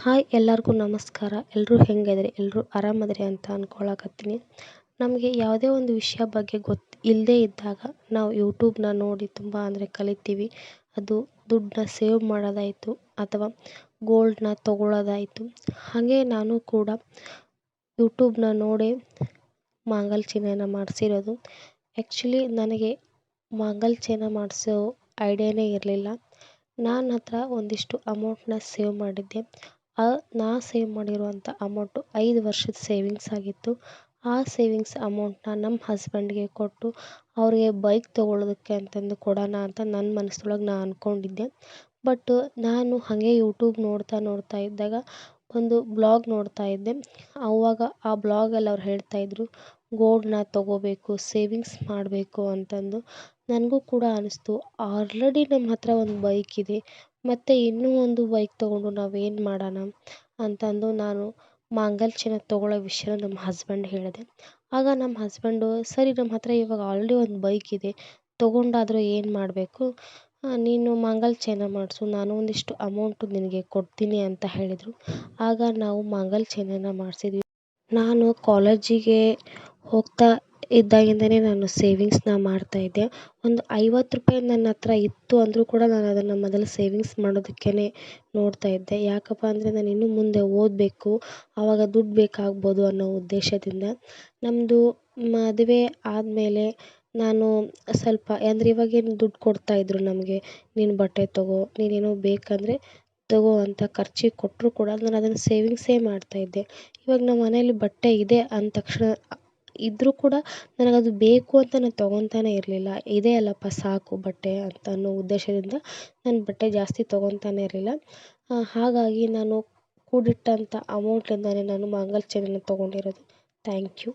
Hi, ಎಲ್ಲರಿಗೂ ನಮಸ್ಕಾರ. ಎಲ್ಲರೂ ಹೆಂಗಿದ್ರಿ? ಎಲ್ಲರೂ ಆರಾಮದ್ರಿ ಅಂತ ಅಂದ್ಕೊಳಕತ್ತೀನಿ ನಮಗೆ ಯಾವುದೇ ಒಂದು ವಿಷಯ ಬಗ್ಗೆ ಗೊತ್ತು ಇಲ್ಲದೇ ಇದ್ದಾಗ ನಾವು ಯೂಟ್ಯೂಬ್ನ ನೋಡಿ ತುಂಬ ಅಂದರೆ ಕಲಿತೀವಿ. ಅದು ದುಡ್ಡನ್ನ ಸೇವ್ ಮಾಡೋದಾಯಿತು ಅಥವಾ ಗೋಲ್ಡನ್ನ ತೊಗೊಳ್ಳೋದಾಯಿತು ಹಾಗೆ ನಾನು ಕೂಡ ಯೂಟ್ಯೂಬ್ನ ನೋಡಿ ಮಾಂಗಲ್ ಚೈನನ್ನು ಮಾಡಿಸಿರೋದು. ಆ್ಯಕ್ಚುಲಿ ನನಗೆ ಮಾಂಗಲ್ ಚೈನ ಮಾಡಿಸೋ ಐಡಿಯಾನೇ ಇರಲಿಲ್ಲ. ನಾನು ಹತ್ರ ಒಂದಿಷ್ಟು ಅಮೌಂಟನ್ನ ಸೇವ್ ಮಾಡಿದ್ದೆ. ನಾ ಸೇವ್ ಮಾಡಿರುವಂಥ ಅಮೌಂಟು ಐದು ವರ್ಷದ ಸೇವಿಂಗ್ಸ್ ಆಗಿತ್ತು. ಆ ಸೇವಿಂಗ್ಸ್ ಅಮೌಂಟ್ನ ನಮ್ಮ ಹಸ್ಬೆಂಡ್ಗೆ ಕೊಟ್ಟು ಅವ್ರಿಗೆ ಬೈಕ್ ತೊಗೊಳ್ಳೋದಕ್ಕೆ ಅಂತಂದು ಕೊಡೋಣ ಅಂತ ನನ್ನ ಮನಸ್ಸೊಳಗೆ ನಾ ಅಂದ್ಕೊಂಡಿದ್ದೆ ಬಟ್ ನಾನು ಹಾಗೆ ಯೂಟ್ಯೂಬ್ ನೋಡ್ತಾ ನೋಡ್ತಾ ಇದ್ದಾಗ ಒಂದು ಬ್ಲಾಗ್ ನೋಡ್ತಾ ಇದ್ದೆ. ಅವಾಗ ಆ ಬ್ಲಾಗಲ್ಲಿ ಅವ್ರು ಹೇಳ್ತಾಯಿದ್ರು ಗೋಲ್ಡನ್ನ ತೊಗೋಬೇಕು ಸೇವಿಂಗ್ಸ್ ಮಾಡಬೇಕು ಅಂತಂದು. ನನಗೂ ಕೂಡ ಅನ್ನಿಸ್ತು ಆಲ್ರೆಡಿ ನಮ್ಮ ಹತ್ರ ಒಂದು ಬೈಕ್ ಇದೆ. ಮತ್ತು ಇನ್ನೂ ಒಂದು ಬೈಕ್ ತೊಗೊಂಡು ನಾವೇನು ಮಾಡೋಣ ಅಂತಂದು ನಾನು ಮಾಂಗಲ್ಯನ ತೊಗೊಳ್ಳೋ ವಿಷಯ ನಮ್ಮ ಹಸ್ಬೆಂಡ್ ಹೇಳಿದೆ. ಆಗ ನಮ್ಮ ಹಸ್ಬೆಂಡು ಸರಿ ನಮ್ಮ ಹತ್ರ ಇವಾಗ ಆಲ್ರೆಡಿ ಒಂದು ಬೈಕ್ ಇದೆ. ತೊಗೊಂಡಾದರೂ ಏನು ಮಾಡಬೇಕು? ನೀನು ಮಾಂಗಲ್ಯಚೈನ ಮಾಡಿಸು. ನಾನು ಒಂದಿಷ್ಟು ಅಮೌಂಟು ನಿನಗೆ ಕೊಡ್ತೀನಿ ಅಂತ ಹೇಳಿದರು. ಆಗ ನಾವು ಮಾಂಗಲ್ಯಚೈನನ ಮಾಡಿಸಿದ್ವಿ. ನಾನು ಕಾಲೇಜಿಗೆ ಹೋಗ್ತಾ ಇದ್ದಾಗಿಂದನೇ ನಾನು ಸೇವಿಂಗ್ಸ್ನ ಮಾಡ್ತಾಯಿದ್ದೆ ಒಂದು ಐವತ್ತು ರೂಪಾಯಿ ನನ್ನ ಹತ್ರ ಇತ್ತು ಅಂದರೂ ಕೂಡ ನಾನು ಅದನ್ನು ಮೊದಲು ಸೇವಿಂಗ್ಸ್ ಮಾಡೋದಕ್ಕೇ ನೋಡ್ತಾ ಇದ್ದೆ. ಯಾಕಪ್ಪ ಅಂದರೆ ನಾನು ಇನ್ನೂ ಮುಂದೆ ಓದಬೇಕು ಆವಾಗ ದುಡ್ಡು ಬೇಕಾಗ್ಬೋದು ಅನ್ನೋ ಉದ್ದೇಶದಿಂದ. ನಮ್ಮದು ಮದುವೆ ಆದಮೇಲೆ ನಾನು ಸ್ವಲ್ಪ, ಅಂದರೆ ಇವಾಗೇನು ದುಡ್ಡು ಕೊಡ್ತಾಯಿದ್ರು ನಮಗೆ, ನೀನು ಬಟ್ಟೆ ತಗೋ ನೀನೇನೋ ಬೇಕಂದರೆ ತಗೋ ಅಂತ ಖರ್ಚಿಗೆ ಕೊಟ್ಟರೂ ಕೂಡ ನಾನು ಅದನ್ನು ಸೇವಿಂಗ್ಸೇ ಮಾಡ್ತಾಯಿದ್ದೆ ಇವಾಗ ನಮ್ಮ ಮನೆಯಲ್ಲಿ ಬಟ್ಟೆ ಇದೆ ಅಂದ ತಕ್ಷಣ ಇದ್ದರೂ ಕೂಡ ನನಗದು ಬೇಕು ಅಂತ ನಾನು ತಗೊತಾನೆ ಇರಲಿಲ್ಲ. ಇದೆ ಅಲ್ಲಪ್ಪ ಸಾಕು ಬಟ್ಟೆ ಅಂತ ಅನ್ನೋ ಉದ್ದೇಶದಿಂದ ನಾನು ಬಟ್ಟೆ ಜಾಸ್ತಿ ತೊಗೊತಾನೇ ಇರಲಿಲ್ಲ. ಹಾಗಾಗಿ ನಾನು ಕೂಡಿಟ್ಟಂಥ ಅಮೌಂಟಿಂದಲೇ ನಾನು ಮಂಗಲ ಚೈನನ್ನು ತಗೊಂಡಿರೋದು. Thank you